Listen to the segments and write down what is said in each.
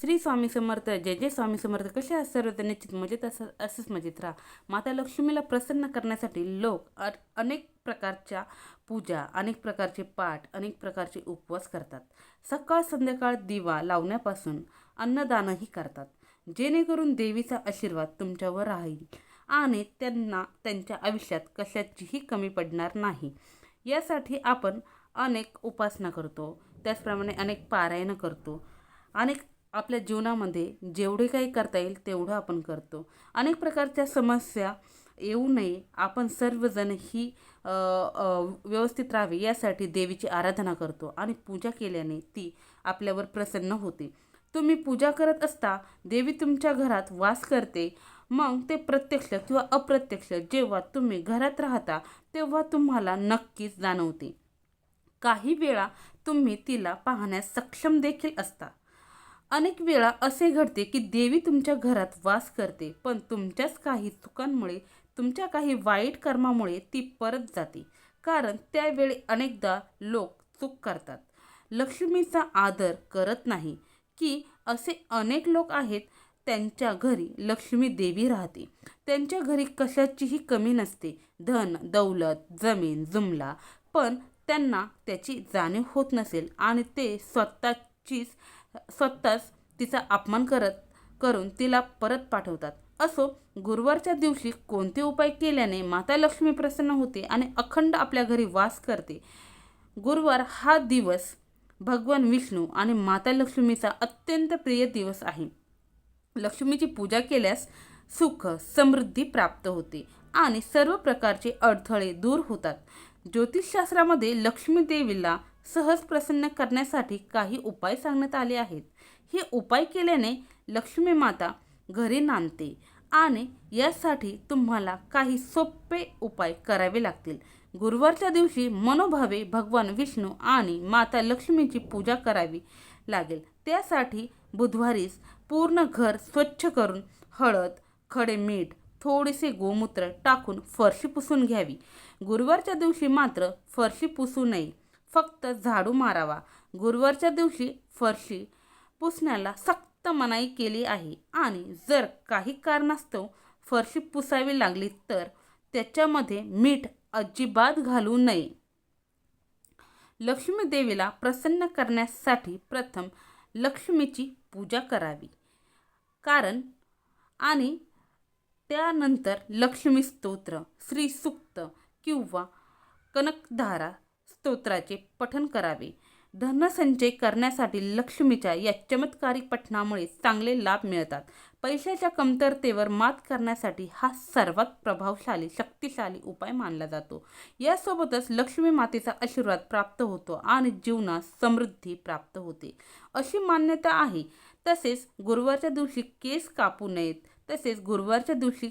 श्री स्वामी समर्थ जय जय स्वामी समर्थ. कसे आहात सर्व निश्चित मजेत असं असंच मजेत राहा. माता लक्ष्मीला प्रसन्न करण्यासाठी लोक अ- अनेक प्रकारच्या पूजा अनेक प्रकारचे पाठ अनेक प्रकारचे उपवास करतात. सकाळ संध्याकाळ दिवा लावण्यापासून अन्नदानही करतात. जेणेकरून देवीचा आशीर्वाद तुमच्यावर राहील आणि त्यांना त्यांच्या आयुष्यात कशाचीही कमी पडणार नाही. यासाठी आपण अनेक उपासना करतो. त्याचप्रमाणे अनेक पारायणं करतो. अनेक आपल्या जीवनामध्ये जेवढे काही करता येईल तेवढं आपण करतो. अनेक प्रकारच्या समस्या येऊ नये. आपण सर्वजण ही व्यवस्थित राहावी यासाठी देवीची आराधना करतो आणि पूजा केल्याने ती आपल्यावर प्रसन्न होते. तुम्ही पूजा करत असता देवी तुमच्या घरात वास करते मग ते प्रत्यक्ष किंवा अप्रत्यक्ष जेव्हा तुम्ही घरात राहता तेव्हा तुम्हाला नक्कीच जाणवते. काही वेळा तुम्ही तिला पाहण्यास सक्षम देखील असता. अनेक वेळा असे घडते की देवी तुमच्या घरात वास करते पण तुमच्याच काही चुकांमुळे तुमच्या काही वाईट कर्मामुळे ती परत जाते. कारण त्यावेळी अनेकदा लोक चूक करतात. लक्ष्मीचा आदर करत नाही की असे अनेक लोक आहेत त्यांच्या घरी लक्ष्मी देवी राहते. त्यांच्या घरी कशाचीही कमी नसते. धन दौलत जमीन जुमला पण त्यांना त्याची जाणीव होत नसेल आणि ते स्वतःचीच स्वतःच तिचा अपमान करत करून तिला परत पाठवतात. असो गुरुवारच्या दिवशी कोणते उपाय केल्याने माता लक्ष्मी प्रसन्न होते आणि अखंड आपल्या घरी वास करते? गुरुवार हा दिवस भगवान विष्णू आणि माता लक्ष्मीचा अत्यंत प्रिय दिवस आहे. लक्ष्मीची पूजा केल्यास सुख समृद्धी प्राप्त होते आणि सर्व प्रकारचे अडथळे दूर होतात. ज्योतिषशास्त्रामध्ये लक्ष्मी देवीला सहज प्रसन्न करण्यासाठी काही उपाय सांगण्यात आले आहेत. हे उपाय केल्याने लक्ष्मी माता घरी नांदते आणि यासाठी तुम्हाला काही सोपे उपाय करावे लागतील. गुरुवारच्या दिवशी मनोभावे भगवान विष्णू आणि माता लक्ष्मीची पूजा करावी लागेल. त्यासाठी बुधवारीच पूर्ण घर स्वच्छ करून हळद खडे मीठ थोडेसे गोमूत्र टाकून फरशी पुसून घ्यावी. गुरुवारच्या दिवशी मात्र फरशी पुसू नये. फक्त झाडू मारावा. गुरुवारच्या दिवशी फरशी पुसण्याला सक्त मनाई केली आहे. आणि जर काही कारणास्तव फरशी पुसावी लागली तर त्याच्यामध्ये मीठ अजिबात घालू नये. लक्ष्मी देवीला प्रसन्न करण्यासाठी प्रथम लक्ष्मीची पूजा करावी. कारण आणि त्यानंतर लक्ष्मी स्तोत्र श्री सुक्त किंवा कनकधारा स्तोत्राचे पठन करावे. धनसंचय करण्यासाठी लक्ष्मीच्या या चमत्कारिक पठणामुळे चांगले लाभ मिळतात. पैशाच्या कमतरतेवर मात करण्यासाठी हा सर्वात प्रभावशाली शक्तिशाली उपाय मानला जातो. यासोबतच लक्ष्मी मातेचा आशीर्वाद प्राप्त होतो आणि जीवनात समृद्धी प्राप्त होते. अशी मान्यता आहे. तसेच गुरुवारच्या दिवशी केस कापू नयेत. तसेच गुरुवारच्या दिवशी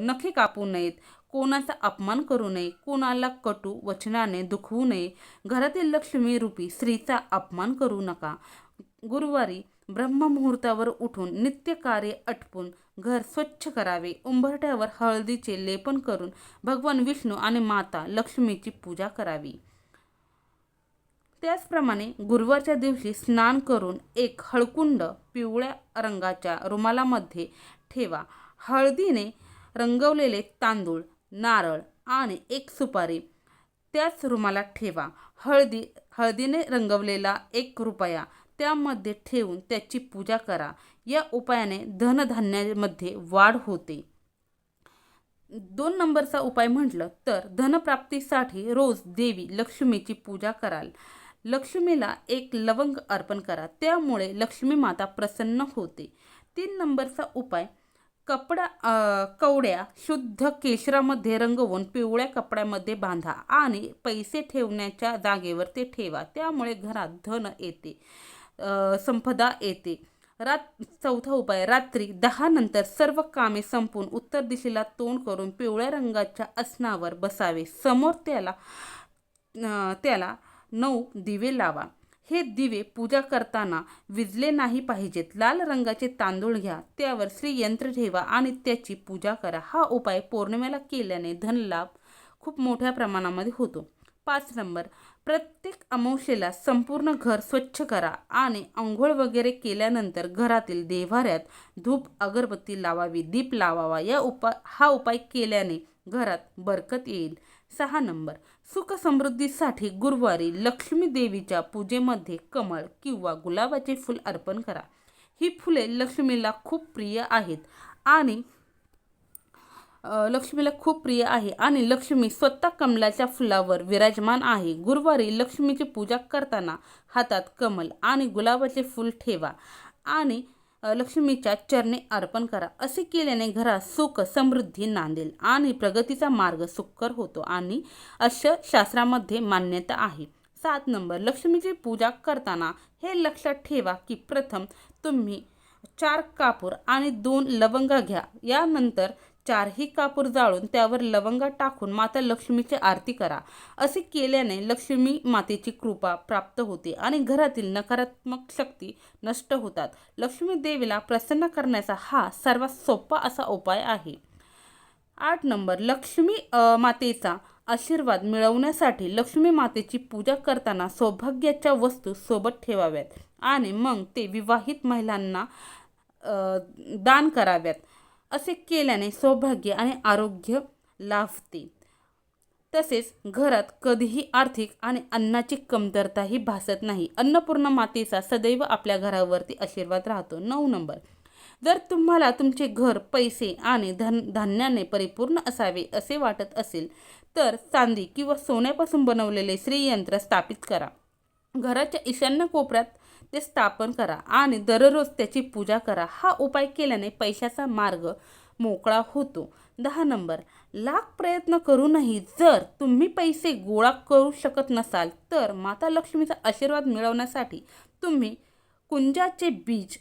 नखे कापू नयेत. कोणाचा अपमान करू नये कोणाला कटू वचनाने दुखवू नये. घरातील लक्ष्मी रूपी स्त्रीचा अपमान करू नका. गुरुवारी ब्रह्ममुहूर्तावर उठून नित्य कार्य आटपून घर स्वच्छ करावे. उंबरठ्यावर हळदीचे लेपन करून भगवान विष्णू आणि माता लक्ष्मीची पूजा करावी. त्याचप्रमाणे गुरुवारच्या दिवशी स्नान करून एक हळकुंड पिवळ्या रंगाच्या रुमालामध्ये ठेवा. हळदीने रंगवलेले तांदूळ नारळ आणि एक सुपारी. त्याच रुमालात ठेवा. हळदी हळदीने रंगवलेला एक रुपया. त्यामध्ये ठेवून त्याची पूजा करा. या उपायाने धनधान्यामध्ये वाढ होते. दोन नंबरचा उपाय म्हटलं तर धनप्राप्तीसाठी रोज देवी लक्ष्मीची पूजा कराल. लक्ष्मीला एक लवंग अर्पण करा. त्यामुळे लक्ष्मी माता प्रसन्न होते. तीन नंबरचा उपाय कपडा कवड्या शुद्ध केशरामध्ये रंगवून पिवळ्या कपड्यामध्ये बांधा आणि पैसे ठेवण्याच्या जागेवर ते ठेवा. त्यामुळे घरात धन येते संपदा येते. रात चौथा उपाय रात्री दहा नंतर सर्व कामे संपून उत्तर दिशेला तोंड करून पिवळ्या रंगाच्या आसनावर बसावे. समोर त्याला त्याला नऊ दिवे लावा. हे दिवे पूजा करताना विजले नाही पाहिजेत. लाल रंगाचे तांदूळ घ्या. त्यावर श्रीयंत्र ठेवा आणि त्याची पूजा करा. हा उपाय पौर्णिमेला केल्याने धनलाभ खूप मोठ्या प्रमाणामध्ये होतो. पाच नंबर. प्रत्येक अमावशेला संपूर्ण घर स्वच्छ करा आणि आंघोळ वगैरे केल्यानंतर घरातील देव्हाऱ्यात धूप अगरबत्ती लावावी दीप लावावा. या उपाय हा उपाय केल्याने घरात बरकत येईल. सहा नंबर. सुख समृद्धीसाठी गुरुवारी लक्ष्मी देवीच्या पूजेमध्ये कमळ किंवा गुलाबाचे फूल अर्पण करा. ही फुले लक्ष्मीला खूप प्रिय आहेत आणि लक्ष्मीला खूप प्रिय आहे आणि लक्ष्मी स्वतः कमलाच्या फुलावर विराजमान आहे. गुरुवारी लक्ष्मीची पूजा करताना हातात कमल आणि गुलाबाचे फूल ठेवा आणि लक्ष्मीच्या चरणी अर्पण करा. असे केल्याने घरात सुख समृद्धी नांदेल आणि प्रगतीचा मार्ग सुकर होतो आणि अशा शास्त्रामध्ये मान्यता आहे. सात नंबर लक्ष्मीची पूजा करताना हे लक्षात ठेवा की प्रथम तुम्ही चार कापूर आणि दोन लवंगा घ्या. यानंतर चारही कापूर जाळून त्यावर लवंगा टाकून माता लक्ष्मीची आरती करा. असे केल्याने लक्ष्मी मातेची कृपा प्राप्त होते आणि घरातील नकारात्मक शक्ती नष्ट होतात. लक्ष्मी देवीला प्रसन्न करण्याचा हा सर्वात सोपा असा उपाय आहे. आठ नंबर लक्ष्मी मातेचा आशीर्वाद मिळवण्यासाठी लक्ष्मी मातेची पूजा करताना सौभाग्याच्या वस्तू सोबत ठेवाव्यात आणि मग ते विवाहित महिलांना दान कराव्यात. असे केल्याने सौभाग्य आणि आरोग्य लाभते. तसेच घरात कधीही आर्थिक आणि अन्नाची कमतरताही भासत नाही. अन्नपूर्ण मातेचा सदैव आपल्या घरावरती आशीर्वाद राहतो. नऊ नंबर. जर तुम्हाला तुमचे घर पैसे आणि धन धान्याने परिपूर्ण असावे असे वाटत असेल तर चांदी किंवा सोन्यापासून बनवलेले श्रीयंत्र स्थापित करा. घराच्या ईशान्य कोपऱ्यात ते स्थापन करा आणि दररोज त्याची पूजा करा. हा उपाय केल्याने पैशाचा मार्ग मोकळा होतो. दहा नंबर. लाख प्रयत्न करूनही जर तुम्ही पैसे गोळा करू शकत नसाल तर माता लक्ष्मीचा आशीर्वाद मिळवण्यासाठी तुम्ही कुंजाचे बीज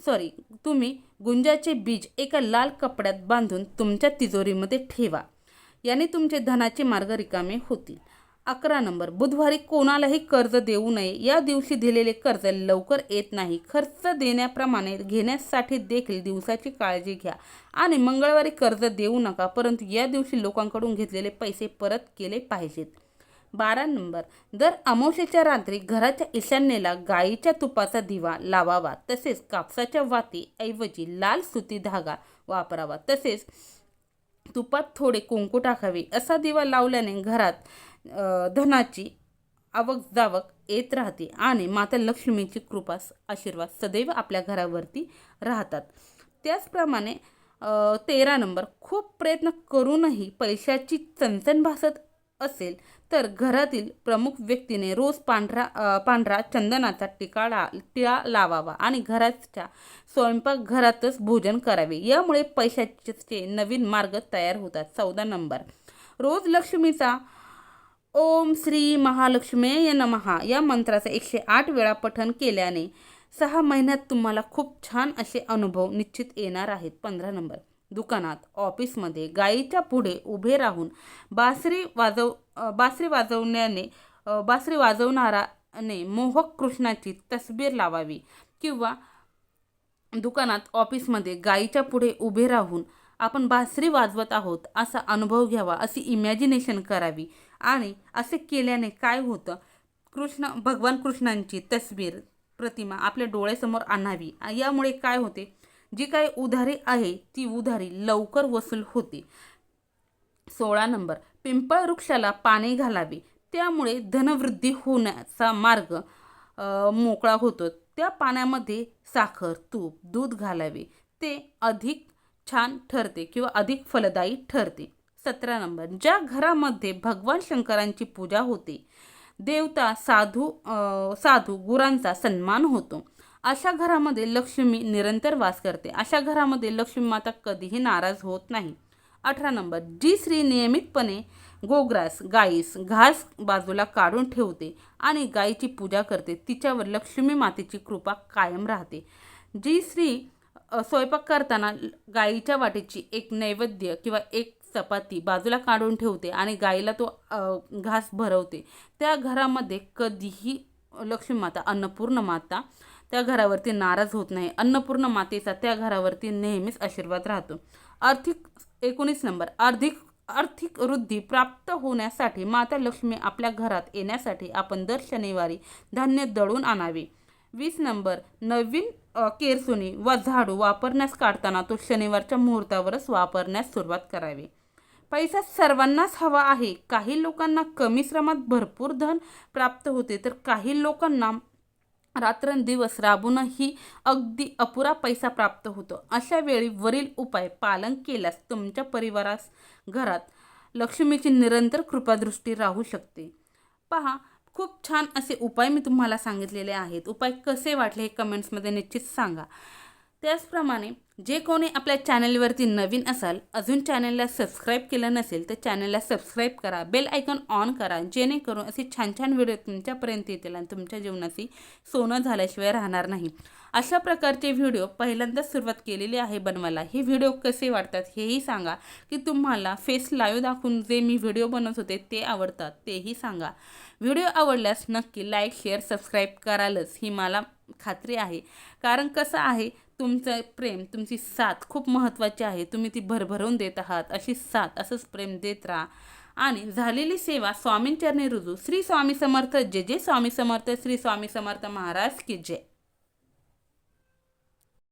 सॉरी तुम्ही गुंजाचे बीज एका लाल कपड्यात बांधून तुमच्या तिजोरीमध्ये ठेवा. याने तुमचे धनाचे मार्ग रिकामे होतील. अकरा नंबर. बुधवारी कोणालाही कर्ज देऊ नये. या दिवशी दिलेले कर्ज लवकर येत नाही. खर्च देण्याप्रमाणे घेण्यासाठी देखील दिवसाची काळजी घ्या. आणि मंगळवारी कर्ज देऊ नका परंतु या दिवशी लोकांकडून घेतलेले पैसे परत केले पाहिजेत. बारा नंबर. दर अमावशेच्या रात्री घराच्या ईशान्येला गाईच्या तुपाचा दिवा लावावा. तसेच कापसाच्या वाती ऐवजी लाल सुती धागा वापरावा. तसेच तुपात थोडे कुंकू टाकावे. असा दिवा लावल्याने घरात धनाची आवक जावक येत राहते आणि माता लक्ष्मीची कृपा आशीर्वाद सदैव आपल्या घरावरती राहतात. त्याचप्रमाणे तेरा नंबर खूप प्रयत्न करूनही पैशाची चणचण भासत असेल तर घरातील प्रमुख व्यक्तीने रोज पांढरा पांढरा चंदनाचा टिकाळा टिळा लावावा आणि घराच्या स्वयंपाकघरातच भोजन करावे. यामुळे पैशाचे नवीन मार्ग तयार होतात. चौदा नंबर रोज लक्ष्मीचा ओम श्री महालक्ष्मीय नमहा या मंत्राचे एकशे आठ वेळा पठन केल्याने सहा महिन्यात तुम्हाला खूप छान असे अनुभव निश्चित येणार आहेत. पंधरा नंबर. दुकानात ऑफिसमध्ये गायीच्या पुढे उभे राहून बासरी वाजव बासरी वाजवण्याने बासरी वाजवणाराने मोहक कृष्णाची तसबीर लावावी किंवा दुकानात ऑफिसमध्ये गायीच्या पुढे उभे राहून आपण बासरी वाजवत आहोत असा अनुभव घ्यावा अशी इमॅजिनेशन करावी. आणि असे केल्याने काय होतं? कृष्ण भगवान कृष्णांची तस्वीर प्रतिमा आपल्या डोळ्यासमोर आणावी. यामुळे काय होते? जी काही उधारी आहे ती उधारी लवकर वसूल होते. सोळा नंबर. पिंपळ वृक्षाला पाणी घालावे. त्यामुळे धनवृद्धी होण्याचा मार्ग मोकळा होतो. त्या पाण्यामध्ये साखर तूप दूध घालावे. ते अधिक छान ठरते किंवा अधिक फलदायी ठरते. सतरा नंबर. ज्या घरामध्ये भगवान शंकरांची पूजा होते देवता साधू साधू गुरांचा सन्मान होतो. अशा घरामध्ये लक्ष्मी निरंतर वास करते. अशा घरामध्ये लक्ष्मी माता कधीही नाराज होत नाही. अठरा नंबर. जी स्त्री नियमितपणे गोग्रास गाईस घास बाजूला काढून ठेवते आणि गायीची पूजा करते तिच्यावर लक्ष्मी मातेची कृपा कायम राहते. जी स्त्री स्वयंपाक करताना गाईच्या वाटेची एक नैवेद्य किंवा एक चपाती बाजूला काढून ठेवते आणि गाईला तो घास भरवते. त्या घरामध्ये कधीही लक्ष्मी माता अन्नपूर्ण माता त्या घरावरती नाराज होत नाही. अन्नपूर्ण मातेचा त्या घरावरती नेहमीच आशीर्वाद राहतो. आर्थिक एकोणीस नंबर आर्थिक आर्थिक वृद्धी प्राप्त होण्यासाठी माता लक्ष्मी आपल्या घरात येण्यासाठी आपण दर शनिवारी धान्य दळून आणावे. वीस नंबर नवीन केरसुनी वा व झाडू वापरण्यास काढताना तो शनिवारच्या मुहूर्तावरच वापरण्यास सुरुवात करावी. पैसा सर्वांनाच हवा आहे. काही लोकांना कमी श्रमात भरपूर धन प्राप्त होते. तर काही लोकांना रात्रंदिवस राबूनही अगदी अपुरा पैसा प्राप्त होतो. अशा वेळी वरील उपाय पालन केल्यास तुमच्या परिवारास घरात लक्ष्मीची निरंतर कृपादृष्टी राहू शकते. पहा खूप छान असे उपाय मी तुम्हाला सांगितलेले आहेत. उपाय कसे वाटले हे कमेंट्समध्ये निश्चित सांगा. त्याचप्रमाणे जे कोणी आपल्या चॅनलवरती नवीन असाल अजून चॅनलला सबस्क्राईब केलं नसेल तर चॅनलला सबस्क्राईब करा बेल आयकॉन ऑन करा जेणेकरून असे छान छान व्हिडिओ तुमच्यापर्यंत येतील आणि तुमच्या जीवनाची सोनं झाल्याशिवाय राहणार नाही. अशा प्रकारचे व्हिडिओ पहिल्यांदाच सुरुवात केलेली आहे बनवायला. हे व्हिडिओ कसे वाटतात हेही सांगा. की तुम्हाला फेस लाईव्ह दाखवून जे मी व्हिडिओ बनवत होते ते आवडतात तेही सांगा. व्हिडिओ आवडल्यास नक्की लाईक शेअर सबस्क्राईब करालच ही मला खात्री आहे. कारण कसं आहे तुमचं प्रेम तुमची साथ खूप महत्त्वाची आहे. तुम्ही ती भरभरून देत आहात. अशी साथ असंच प्रेम देत राहा. आणि झालेली सेवा स्वामींचरणी रुजू. श्री स्वामी समर्थ. जे जे स्वामी समर्थ. श्री स्वामी समर्थ महाराज की जय.